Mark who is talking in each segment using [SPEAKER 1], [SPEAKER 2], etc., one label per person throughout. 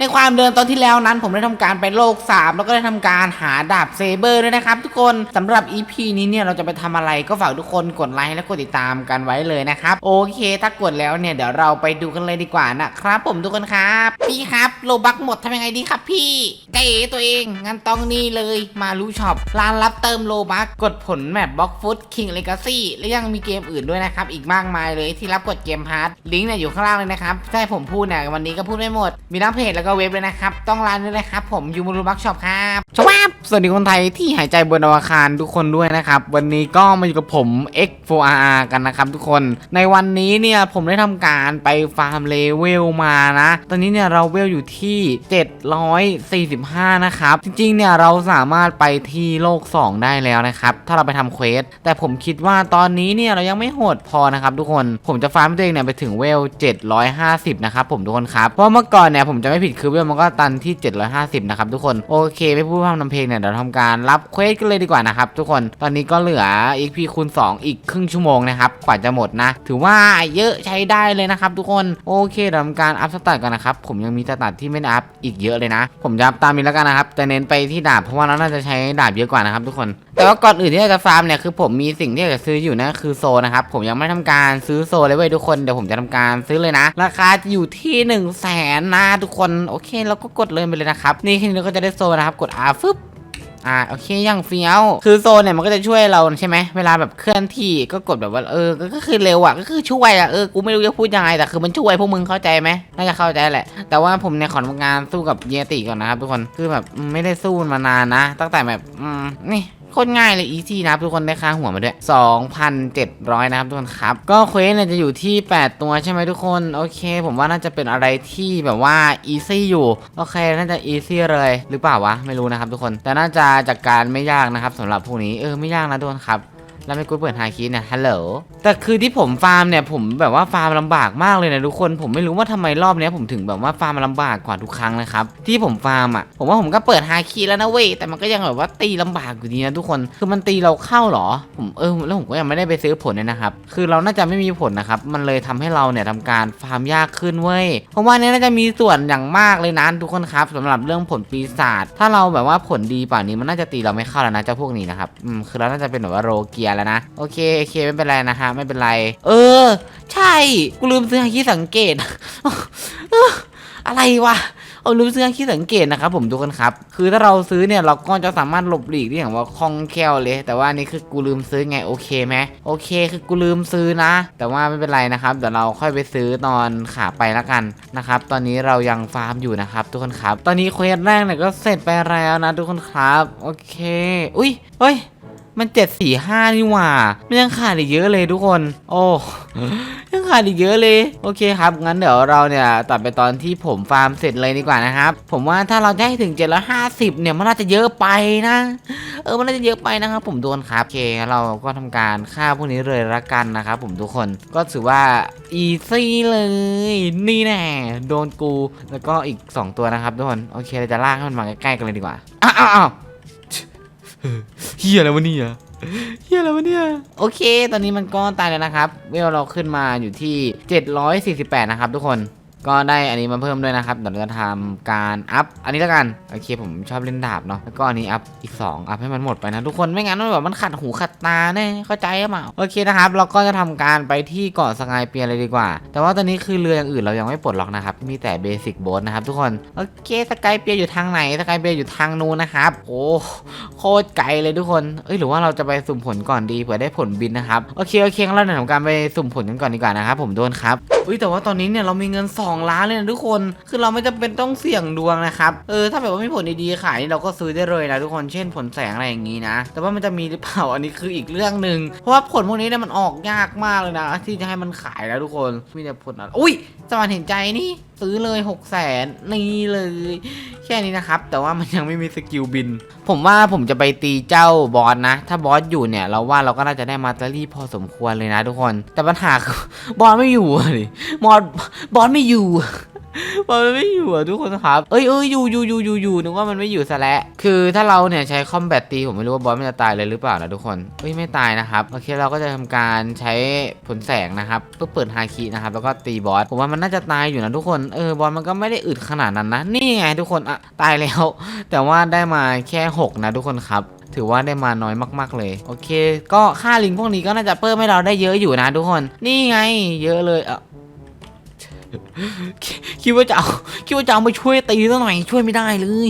[SPEAKER 1] ในความเดิมตอนที่แล้วนั้นผมได้ทำการไปโลก 3 แล้วก็ได้ทำการหาดาบเซเบอร์ด้วยนะครับทุกคนสำหรับ EP นี้เนี่ยเราจะไปทำอะไรก็ฝากทุกคนกดไลค์และกดติดตามกันไว้เลยนะครับโอเค ถ้ากดแล้วเนี่ยเดี๋ยวเราไปดูกันเลยดีกว่านะครับผมทุกคนครับพี่ครับโลบักหมดทำยังไงดีครับพี่เก๋ตัวเองงั้นต้องนี่เลยมารู้ช็อปร้านรับเติมโลบักกดผลแมปบล็อกฟุตคิงเลกาซี่และยังมีเกมอื่นด้วยนะครับอีกมากมายเลยที่รับกดเกมพาร์ทลิงก์เนี่ยอยู่ข้างล่างเลยนะครับให้ผมพูดเนี่ยวันนี้ก็พูดไม่หมดมีทั้งเพจแล้วก็เว็บเลยนะครับ ต้องร้านด้วยครับ ผมยูมูรูบักช็อปครับชวาบสวัสดีคนไทยที่หายใจบนอวคารทุกคนด้วยนะครับ วันนี้ก็มาอยู่กับผม X4RR กันนะครับทุกคน ในวันนี้เนี่ยผมได้ทำการไปฟาร์มเลเวลมานะ ตอนนี้เนี่ยเราเวลอยู่ที่ 745 นะครับ จริงๆเนี่ยเราสามารถไปที่โลก 2 ได้แล้วนะครับ ถ้าเราไปทำเควส แต่ผมคิดว่าตอนนี้เนี่ยเรายังไม่โหดพอนะครับทุกคน ผมจะฟาร์มตัวเองเนี่ยไปถึงเวล 750 นะครับผมทุกคนครับ เพราะเมื่อก่อนเนี่ยผมจะไม่ผิดคือเวลมันก็ตันที่ 750 นะครับทุกคน โอเค ไม่พูดพร่ำทำเพลงเนี่ยเดี๋ยวทำการรับเควสกันเลยดีกว่านะครับทุกคนตอนนี้ก็เหลือ XP คูณ 2 อีกครึ่งชั่วโมงนะครับกว่าจะหมดนะ ถือว่าเยอะใช้ได้เลยนะครับทุกคนโอเคเดี๋ยวทำการอัพสตาร์กันนะครับผมยังมีสตาร์ที่ไม่ได้อัพอีกเยอะเลยนะ ผมจะอัพตามนี้แล้วกันนะครับแต่เน้นไปที่ดาบเพราะว่าเราน่าจะใช้ดาบเยอะกว่านะครับทุกคนแต่ว่าก่อนอื่นที่เราจะฟาร์มเนี่ยคือผมมีสิ่งที่อยากจะซื้ออยู่นะคือโซนะครับผมยังไม่ทำการซื้อโซเลยเว้ยทุกคนเดี๋ยวผมจะทำการซื้อเลยนะ ราคาอยู่ที่1นึ่งแสนนะทุกคนโอเคเราก็กดเลยไปเลยนะครับนี่แค่นี้ก็จะได้โซนะครับกด R ฟึบอ่าโอเคยังเฟี้ยวคือโซนเนี่ยมันก็จะช่วยเราใช่ไหมเวลาแบบเคลื่อนที่ก็กดแบบว่าเออก็คือเร็วอะก็คือช่วยอะเออกูไม่รู้จะพูดยังไงแต่คือมันช่วยพวกมึงเข้าใจไหมน่าจะเข้าใจแหละ แต่ว่าผมเนี่ยขอทำงานสู้กับเยติก่อนนะครับทุกคนคือแบบไม่ได้สู้มานานนะ ตั้งแต่แบบอืมนี่ ตรง่ายเลยอีซี่นะครับทุกคนได้ค่าหัวมาด้วย 2,700 นะครับทุกคนครับ ก็เควสเนี่ยจะอยู่ที่ 8 ตัวใช่ไหมทุกคน โอเค ผมว่าน่าจะเป็นอะไรที่แบบว่าอีซี่อยู่ โอเค น่าจะอีซี่เลย หรือเปล่าวะ ไม่รู้นะครับทุกคน แต่น่าจะจัดการไม่ยากนะครับสำหรับพวกนี้ เออ ไม่ยากนะทุกคนครับ แล้วไม่กูเปิดไฮคีเนี่ยฮัลโหลแต่คือที่ผมฟาร์มเนี่ยผมแบบว่าฟาร์มลำบากมากเลยนะทุกคนผมไม่รู้ว่าทำไมรอบนี้ผมถึงแบบว่าฟาร์มลำบากกว่าทุกครั้งนะครับที่ผมฟาร์มอะผมว่าผมก็เปิดไฮคีแล้วนะเว้ยแต่มันก็ยังแบบว่าตีลำบากอยู่ดีนะทุกคนคือมันตีเราเข้าหรอ ผมเออแล้วผมก็ยังไม่ได้ไปซื้อผลเลยนะครับคือเราน่าจะไม่มีผลนะครับมันเลยทำให้เราเนี่ยทำการฟาร์มยากขึ้นเว้ยเพราะว่าเนี่ยน่าจะมีส่วนอย่างมากเลยนะทุกคนครับสำหรับเรื่องผลปีศาจถ้าเราแบบว่าผลดีป่านนี้มันน่าจะตีเราไม่เข้าแล้วนะเจ้าพวกนี้นะครับอืมคือเราน่าจะเป็นแบบว่าโรเกียแล้วนะโอเคโอเคไม่เป็นไรนะฮะไม่เป็นไร เออ ใช่กูลืมซื้อให้คิสังเกตอะไรวะเอาลืมซื้อให้คิดสังเกตนะครับผมทุกคนครับ คือถ้าเราซื้อเนี่ยเราก็จะสามารถหลบหลีกได้อย่างว่าคล่องแคล่วเลย แต่ว่านี่คือกูลืมซื้อไงโอเคไหมโอเคคือกูลืมซื้อนะ แต่ว่าไม่เป็นไรนะครับเดี๋ยวเราค่อยไปซื้อตอนขาไปละกันนะครับตอนนี้เรายังฟาร์มอยู่นะครับ ทุกคนครับ ตอนนี้เควสแรกเนี่ยก็เสร็จไปแล้วนะ ทุกคนครับ โอเค อุ้ยเฮ้ย มันเจ็ดสี่ห้านี่หว่า มันยังขาดอีกเยอะเลยทุกคน โอ้ยังขาดอีกเยอะเลย โอเคครับ งั้นเดี๋ยวเราเนี่ยตัดไปตอนที่ผมฟาร์มเสร็จเลยดีกว่านะครับ ผมว่าถ้าเราได้ถึงเจะให้ถึง750เนี่ยมันน่าจะเยอะไปนะ เออมันน่าจะเยอะไปนะครับ ผมโดนครับโอเค เราก็ทำการฆ่าพวกนี้เลยละกันนะครับผมทุกคน ก็ถือว่าอีซี่เลย นี่แน่โดนกู แล้วก็อีก 2 ตัวนะครับทุกคน โอเคเราจะลากให้มันมาใกล้ๆกันเลยดีกว่า อ้าวอ้าว เฮียอะไรวะเนี่ยเฮียอะไรวะเนี่ย โอเค ตอนนี้มันก็ตายแล้วนะครับ เวลเราขึ้นมาอยู่ที่ 748 นะครับทุกคน ก็ได้อันนี้มาเพิ่มด้วยนะครับเดี๋ยวเราจะทำการอัพอันนี้แล้วกันโอเคผมชอบเล่นดาบเนาะแล้วก็อันนี้อัพอีก2อัพให้มันหมดไปนะทุกคนไม่งั้นมันแบบมันขัดหูขัดตาแน่เข้าใจหรือเปล่าโอเคนะครับ เราก็จะทำการไปที่เกาะสกายเปียร์เลยดีกว่า แต่ว่าตอนนี้คือเรืออย่างอื่นเรายังไม่ปลดล็อกนะครับมีแต่เบสิกโบ๊ทนะครับทุกคนโอเคสกายเปียร์อยู่ทางไหนสกายเปียร์อยู่ทางนู้นนะครับโอ้โคตรไกลเลยทุกคนเอ้ยหรือว่าเราจะไปสุ่มผลก่อนดีเผื่อได้ผลบินนะครับโอเคโอเคเราเดี๋ยวทำการไปสุ่มผลกันก่อนดีกว่านะครับผมโดนครับอุ้ยแต่ว่าตอนนี้เนี่ยเรามีเงิน2ล้านเลยนะทุกคน คือเราไม่จำเป็นต้องเสี่ยงดวงนะครับ เออ ถ้าแบบว่ามีผลดีๆขายนี่เราก็ซื้อได้เลยนะทุกคน เช่นผลแสงอะไรอย่างนี้นะ แต่ว่ามันจะมีหรือเปล่า อันนี้คืออีกเรื่องหนึ่ง เพราะว่าผลพวกนี้เนี่ยมันออกยากมากเลยนะ ที่จะให้มันขายนะทุกคน มีแต่ผลอะอุ้ยสมานเห็นใจนี่ซื้อเลย6กแสนนี่เลย แค่นี้นะครับ แต่ว่ามันยังไม่มีสกิลบิน ผมว่าผมจะไปตีเจ้าบอสนะ ถ้าบอสอยู่เนี่ย เราว่าเราก็น่าจะได้มาตอรี่พอสมควรเลยนะทุกคน แต่ปัญหาคือบอสไม่อยู่เลยบอสบอสไม่อยู่ มันไม่อยู่อะทุกคนครับ เอ้ยเอ้ยอยู่อยู่อยู่อยู่อยู่นึกว่ามันไม่อยู่ซะแล้วคือถ้าเราเนี่ยใช้คอมแบตตีผมไม่รู้ว่าบอสมันจะตายเลยหรือเปล่านะทุกคนเอ้ยไม่ตายนะครับโอเคเราก็จะทำการใช้ผลแสงนะครับเพื่อเปิดฮาคินะครับแล้วก็ตีบอสผมว่ามันน่าจะตายอยู่นะทุกคนเออบอสมันก็ไม่ได้อึดขนาดนั้นนะนี่ไงทุกคนอะตายแล้ว แต่ว่าได้มาแค่หกนะทุกคนครับถือว่าได้มาน้อยมาก ๆ เลย โอเค ก็ค่าลิงพวกนี้ก็น่าจะเพิ่มให้เราได้เยอะอยู่นะทุกคน นี่ไง เยอะเลยเออ คิดว่าจะเอาคิดว่าจะเอามาช่วยตีซะหน่อยช่วยไม่ได้เลย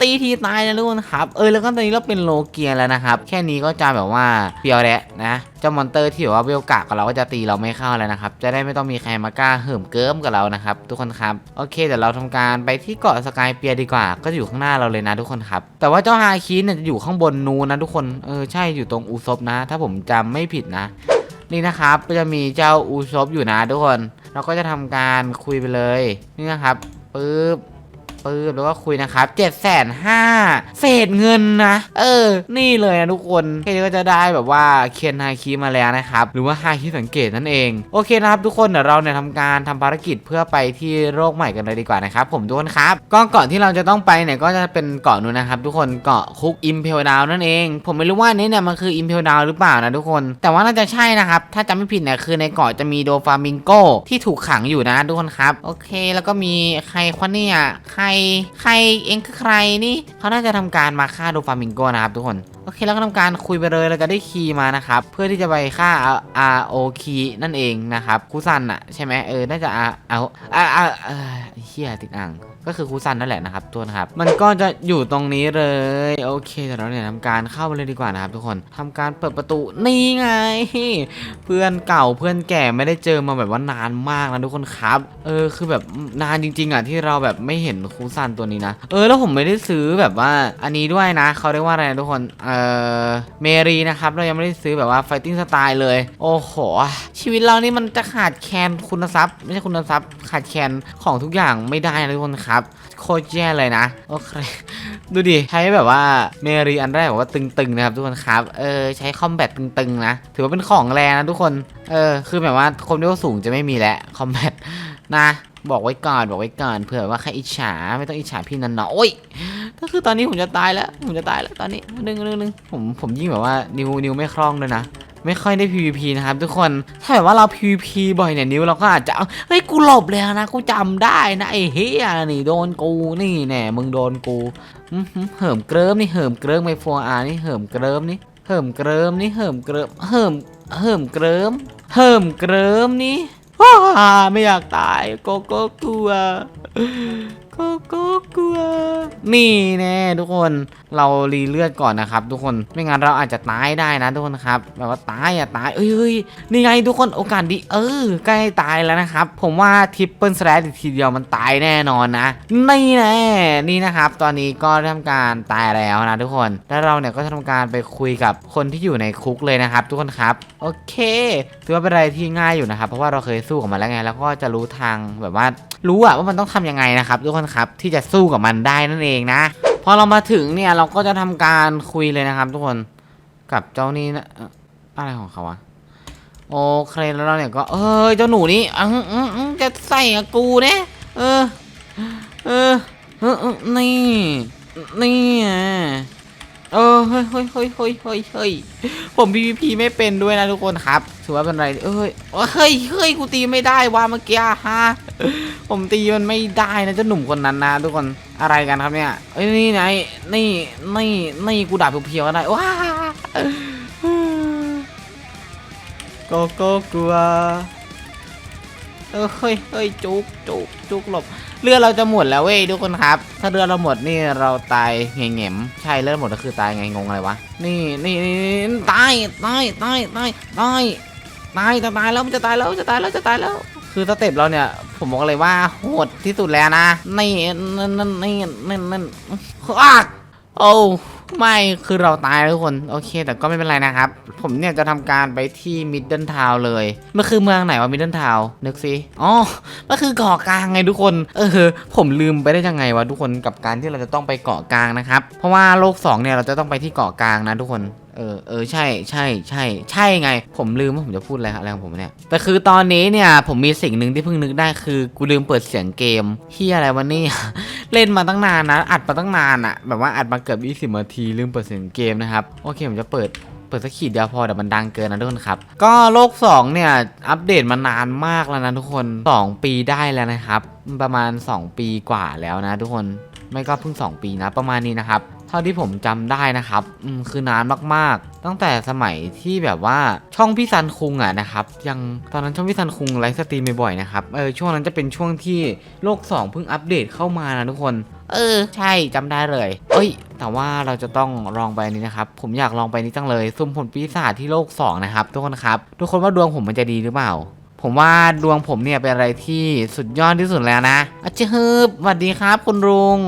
[SPEAKER 1] ตีทีตายนะทุกคนครับ เออแล้วก็ตอนนี้เราเป็นโลเกียแล้วนะครับ แค่นี้ก็จะแบบว่าเพียวแล้วนะเจ้ามอนเตอร์ที่แบบว่าเวลกากับเราก็จะตีเราไม่เข้าแล้วนะครับ จะได้ไม่ต้องมีใครมากล้าเหิมเกิมกับเรานะครับ ทุกคนครับโอเคเดี๋ยวเราทำการไปที่เกาะสกายเปียดีกว่า ก็อยู่ข้างหน้าเราเลยนะทุกคนครับ แต่ว่าเจ้าฮาคินเนี่ยจะอยู่ข้างบนนู้นนะทุกคนเออใช่อยู่ตรงอูซบนะ ถ้าผมจำไม่ผิดนะ นี่นะครับก็จะมีเจ้าอูซบอยู่นะทุกคน เราก็จะทำการคุยไปเลย นี่นะครับปึ๊บ ปึ๊บแล้วก็คุยนะครับเจ็ดแสนห้าเศษเงินนะ เออ นี่เลยนะทุกคนแค่นี้ก็จะได้แบบว่าเคียนฮาคิมาแล้วนะครับ หรือว่าฮาคิสังเกตนั่นเอง โอเคนะครับทุกคนเดี๋ยวเราเนี่ยทำการทำภารกิจเพื่อไปที่โลกใหม่กันเลยดีกว่านะครับผมทุกคนครับก็เกาะที่เราจะต้องไปเนี่ยก็จะเป็นเกาะนู้นนะครับทุกคนเกาะคุกอิมเพลดาวนั่นเอง ผมไม่รู้ว่านนี้เนี่ยมันคืออิมเพลดาวหรือเปล่านะทุกคน แต่ว่าน่าจะใช่นะครับถ้าจำไม่ผิดเนี่ยคือในเกาะจะมีโดฟามิงโกที่ถูกขังอยู่นะทุกคนครับโอเค แล้วก็มีใครคนเนี่ยใครใครเองคือใครนี่เขาน่าจะทำการมาฆ่าโดฟามิงโกนะครับทุกคนโอเคแล้วก็ทำการคุยไปเลยเราจะได้คีย์มานะครับ เพื่อที่จะไปฆ่าอาโอคีนั่นเองนะครับคูซันอะใช่ไหมเออน่าจะอาเอาอาอาเออเฮียติดอ่างก็คือคูซันนั่นแหละนะครับตัวนะครับ มันก็จะอยู่ตรงนี้เลยโอเคเดี๋ยวเราเนี่ยทำการเข้าไปเลยดีกว่านะครับทุกคนทำการเปิดประตูนี่ไง เพื่อนเก่าเพื่อนแก่ไม่ได้เจอมาแบบว่านานมากนะทุกคนครับ เออคือแบบนานจริง ๆอะที่เราแบบไม่เห็นคูซันตัวนี้นะ เออแล้วผมไม่ได้ซื้อแบบว่าอันนี้ด้วยนะเขาเรียกว่าอะไรนะทุกคนเออเมรีนะครับเรายังไม่ได้ซื้อแบบว่าไฟติ้งสไตล์เลย โอ้โห ชีวิตเรานี่มันจะขาดแคลนคุณทรัพย์ไม่ใช่คุณทรัพย์ ขาดแคลนของทุกอย่างไม่ได้นะทุกคนครับ โคตรแย่เลยนะ โอเค ดูดิ ใช้แบบว่าเมรีอันแรกแบบว่าตึงๆนะครับทุกคนครับ เออใช้คอมแบทตึงๆนะ ถือว่าเป็นของแรงนะทุกคน เออคือแบบว่าคนที่ว่าสูงจะไม่มีแล้วคอมแบทนะ บอกไว้ก่อนบอกไว้ก่อนเผื่อว่าใครอิจฉาไม่ต้องอิจฉาพี่นันเนาะโอ้ยก็คือตอนนี้ผมจะตายแล้ว ผมจะตายแล้วตอนนี้นึงนึงนึงผมผมยิ่งแบบว่านิ้วนิ้วไม่คล่องเลยนะไม่ค่อยได้ PVP นะครับทุกคน ถ้าแบบว่าเรา PVP บ่อยเนี่ยนิ้วเราก็อาจจะเฮ้ยกูหลบแล้วนะกูจำได้นะไอ้เฮียนี่โดนกูนี่แน่มึงโดนกูเหิมเกริมนี่เหิมเกริมไมโฟอานี่เหิมเกริมนี่เหิมเกริมนี่เหิมเกริมเหิมเหิมเกริมเหิมเกริมนี่ ไม่อยากตายโกโก้กลัว กโก้กลัว นี่แน่ทุกคนเรารีเลือดก่อนนะครับ ทุกคนไม่งั้นเราอาจจะตายได้นะทุกคนครับแบบว่าตายอะตายเอ้ยเอ้ยนี่ไงทุกคนโอกาสดีเออใกล้ตายแล้วนะครับ ผมว่าทริปเปิลสแลชอีกทีเดียวมันตายแน่นอนนะนี่แน่นี่นะครับ ตอนนี้ก็ทำการตายแล้วนะทุกคนแล้วเราเนี่ยก็จะทำการไปคุยกับคนที่อยู่ในคุกเลยนะครับ ทุกคนครับโอเคถือว่าเป็นอะไรที่ง่ายอยู่นะครับ เพราะว่าเราเคยสู้กับมันแล้วไง แล้วก็จะรู้ทางแบบว่า รู้อะว่ามันต้องทำยังไงนะครับทุกคนครับที่จะสู้กับมันได้นั่นเองนะพอเรามาถึงเนี่ยเราก็จะทำการคุยเลยนะครับ ทุกคนกับเจ้านี่นะอะไรของเขาวะโอเคแล้วเราเนี่ยก็เออเจ้าหนูนี่อืมอืมอืมจะใส่กูเนี่ยเออเออเออเนี่นี่เออเฮ้ยเฮ้ยเฮ้ยเฮ้ยเฮ้ยเฮ้ยผม PVP ไม่เป็นด้วยนะทุกคนครับ ถือว่าเป็นไรเอ้ยเฮ้ยเฮ้ยกูตีไม่ได้ว่ะเมื่อกี้ฮะผมตีมันไม่ได้นะเจ้าหนุ่มคนนั้นนะทุกคนอะไรกันครับเนี่ยเอ้ยนี่ไงนี่นี่นี่กูด่าเพียวๆก็ได้ว้ากโก้กลัวเออเฮ้ยเฮ้ยจุกจุกจุกหลบเลือดเราจะหมดแล้วเว้ยทุกคนครับ ถ้าเลือดเราหมดนี่เราตายเง่งใช่เลือดหมดก็คือตายไงงงอะไรวะนี่นี่นี่นี่ตายตายตายตายตาย ตายจะตายแล้วมันจะตายแล้วจะตายแล้วจะตายแล้ว คือสเต็ปเราเนี่ย ผมบอกเลยว่าโหดที่สุดแล้วนะนี่นั่นนั่นนี่นั่นนั่นอ้าโอ้ไม่คือเราตายแล้วทุกคน โอเค แต่ก็ไม่เป็นไรนะครับ ผมเนี่ยจะทำการไปที่มิดเดิลทาวเลย มันคือเมืองไหนวะมิดเดิลทาวนึกสิอ๋อมันคือเกาะกลางไงทุกคน เออ ผมลืมไปได้ยังไงวะทุกคนกับการที่เราจะต้องไปเกาะกลางนะครับ เพราะว่าโลกสองเนี่ยเราจะต้องไปที่เกาะกลางนะทุกคน เออเออใช่ใช่ใช่ ใช่ไง ผมลืมว่าผมจะพูดอะไรอะไรของผมเนี่ย แต่คือตอนนี้เนี่ยผมมีสิ่งหนึ่งที่เพิ่งนึกได้คือกูลืมเปิดเสียงเกมเฮียอะไรวะเนี่ยเล่นมาตั้งนานนะ อัดมาตั้งนานอะแบบว่าอัดมาเกือบ20นาทีลืมเปิดเสียงเกมนะครับโอเคผมจะเปิดเปิดสักขีดเดียวพอเดี๋ยวมันดังเกินนะทุกคนครับ ก็โลก 2 เนี่ย อัปเดตมานานมากแล้วนะทุกคน 2 ปีได้แล้วนะครับ ประมาณ 2 ปีกว่าแล้วนะทุกคนไม่ก็เพิ่ง 2 ปีนะประมาณนี้นะครับ ท่าที่ผมจำได้นะครับอืมคือนานมากๆ ตั้งแต่สมัยที่แบบว่าช่องพี่ซันคุงอะนะครับยังตอนนั้นช่องพี่ซันคุงไลฟ์สตรีมบ่อยๆนะครับเออช่วงนั้นจะเป็นช่วงที่โลก 2 เพิ่งอัปเดตเข้ามานะทุกคน เออ ใช่จำได้เลย เอ้ย แต่ว่าเราจะต้องลองไปนี้นะครับ ผมอยากลองไปนี้จังเลยซุ่มผลปีศาจที่โลก 2 นะครับ ทุกคนครับ ทุกคนว่าดวงผมมันจะดีหรือเปล่าผมว่าดวงผมเนี่ยเป็นอะไรที่สุดยอดที่สุดแล้วนะอาจจะฮึบสวัสดีครับคุณลุง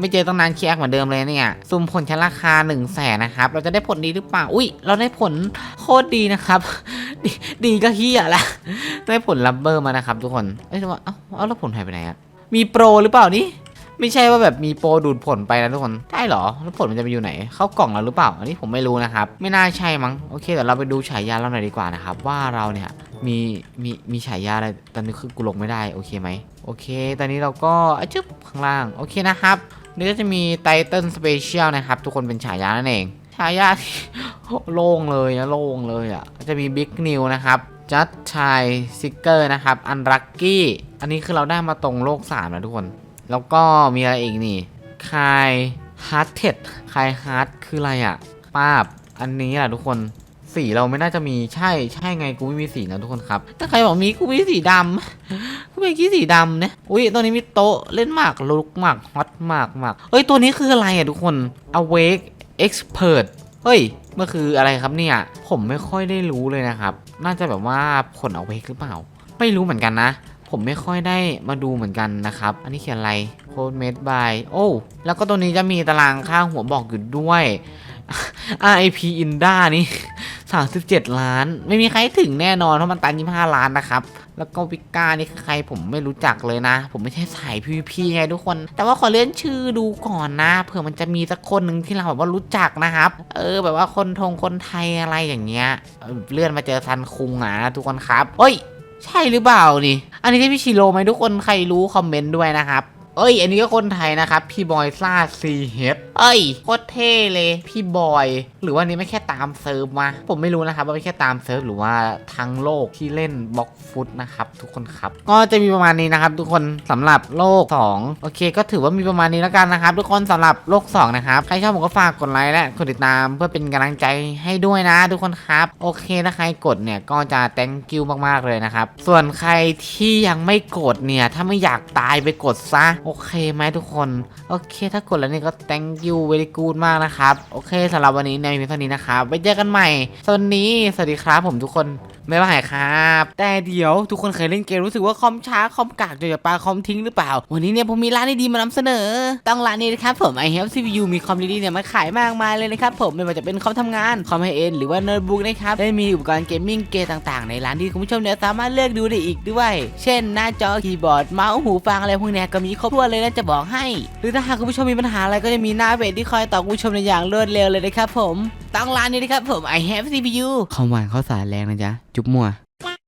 [SPEAKER 1] ไม่เจอตั้งนานเคียกเหมือนเดิมเลยเนี่ยซุ่มผลชั้นราคา1นึ่งแสนนะครับ เราจะได้ผลดีหรือเปล่า อุ้ย เราได้ผลโคตรดีนะครับดีดีก็เฮียละได้ผลลับเบอร์มานะครับทุกคน เอ้ยว่าเอ้าเอาแล้วผลหายไปไหนอะมีโปรหรือเปล่านี่ไม่ใช่ว่าแบบมีโปรดูดผลไปนะทุกคนใช่เหรอแล้วผลมันจะไปอยู่ไหน เข้ากล่องแล้วหรือเปล่า อันนี้ผมไม่รู้นะครับ ไม่น่าใช่มั้งโอเคเดี๋ยวเราไปดูฉายาเราหน่อยดีกว่านะครับ ว่าเราเนี่ยมีมีมีฉายาอะไรตอนนี้คือกูลงไม่ได้โอเคไหมโอเค ตอนนี้เราก็อจึ๊บข้างล่างโอเคนะครับ นี่ก็จะมีไตเติลสเปเชียลนะครับ ทุกคนเป็นฉายานั่นเอง ฉายาที่โล่งเลยนะโล่งเลยอะก็จะมีบิ๊กนิวนะครับจัดชายซิกเกอร์นะครับ อันรักกี้อันนี้คือเราได้มาตรงโลก3นะทุกคน แล้วก็มีอะไรอีกนี่คายฮาร์ดเท็ดคายฮาร์ดคืออะไรอะป้าบอันนี้แหละทุกคน สีเราไม่น่าจะมีใช่ใช่ไงกูไม่มีสีนะทุกคนครับ ถ้าใครบอกมีกูมีสีดำกูมีกี้สีดำเนี่ยอุ้ยตัวนี้มีโต๊ะเล่นหมากลุกหมากฮอตหมากหมากเอ้ยตัวนี้คืออะไรอะทุกคน awake expert เฮ้ยมันคืออะไรครับเนี่ย ผมไม่ค่อยได้รู้เลยนะครับ น่าจะแบบว่าผล awake หรือเปล่า ไม่รู้เหมือนกันนะ ผมไม่ค่อยได้มาดูเหมือนกันนะครับ อันนี้เขียนอะไร code made by โอ้แล้วก็ตัวนี้จะมีตารางค่าหัวบอกอยู่ด้วย RIP Inda นี่ 37 ล้าน ไม่มีใครถึงแน่นอนเพราะมันตัน25 ล้านนะครับแล้วก็วิก้านี่คือใครผมไม่รู้จักเลยนะ ผมไม่ใช่สาย PVP ไงทุกคน แต่ว่าขอเลื่อนชื่อดูก่อนนะเผื่อมันจะมีสักคนหนึ่งที่เราแบบว่ารู้จักนะครับ เออ แบบว่าคนทงคนไทยอะไรอย่างเงี้ยเลื่อนมาเจอซันคุงอะทุกคนครับเฮ้ย ใช่หรือเปล่านี่ อันนี้ใช่พี่ชิโร่ไหมทุกคนใครรู้คอมเมนต์ด้วยนะครับ เอ้ย อันนี้ก็คนไทยนะครับ พี่บอยซ่าซีเฮดเอ้ยโคตรเท่เลย พี่บอย หรือว่านี่ไม่แค่ตามเซิร์ฟมา ผมไม่รู้นะครับว่าไม่แค่ตามเซิร์ฟหรือว่าทั้งโลกที่เล่นบล็อกฟุตนะครับทุกคนครับ ก็จะมีประมาณนี้นะครับทุกคนสำหรับโลก 2 โอเค ก็ถือว่ามีประมาณนี้แล้วกันนะครับ ทุกคนสำหรับโลก 2 นะครับ ใครชอบผมก็ฝากกดไลค์และกดติดตามเพื่อเป็นกำลังใจให้ด้วยนะ ทุกคนครับ โอเคถ้าใครกดเนี่ยก็จะ thank you มากๆเลยนะครับส่วนใครที่ยังไม่กดเนี่ยถ้าไม่อยากตายไปกดซะโเคไหมทุกคน โอเค ถ้ากดแล้วนี่ก็ thank you very good มากนะครับ โอเคสำหรับวันนี้ในมีเท่านี้นะครับไว้เจอกันใหม่สวัสดีสวัสดีครับผมทุกคนไม่ว่าไหครับ แต่เดี๋ยวทุกคนเคยเล่นเกมรู้สึกว่าคอมช้าคอมกากจนจะปาคอมทิ้งหรือเปล่า วันนี้เนี่ยผมมีร้านดีๆมานำเสนอ ต้องร้านนี้นะครับผม i have CPU มีคอมดีๆเนี่ยมาขายมากมายเลยนะครับผมไม่ว่าจะเป็นคอมทำงานคอมไฮเอ็นหรือว่าโน้ตบุ๊กนะครับได้มีอุปกรณ์เกมมิ่งเกมต่างๆ ในร้านที่คุณผู้ชมเนี่ยสามารถเลือกดูได้อีกด้วย เช่น หน้าจอคีย์บอร์ดเมาส์หูฟังอะไรพวกนี้ก็มีครบวนเลยนะจะบอกให้ หรือถ้าหากคุณผู้ชมมีปัญหาอะไรก็จะมีหน้าเบสที่คอยตอบคุณผู้ชมในอย่างรวดเร็วเลยนะครับผมต้องร้านนี้นะครับผม i have CPU คอมหวานข้าวสารแรงนะจ๊ะ จุ๊บมัว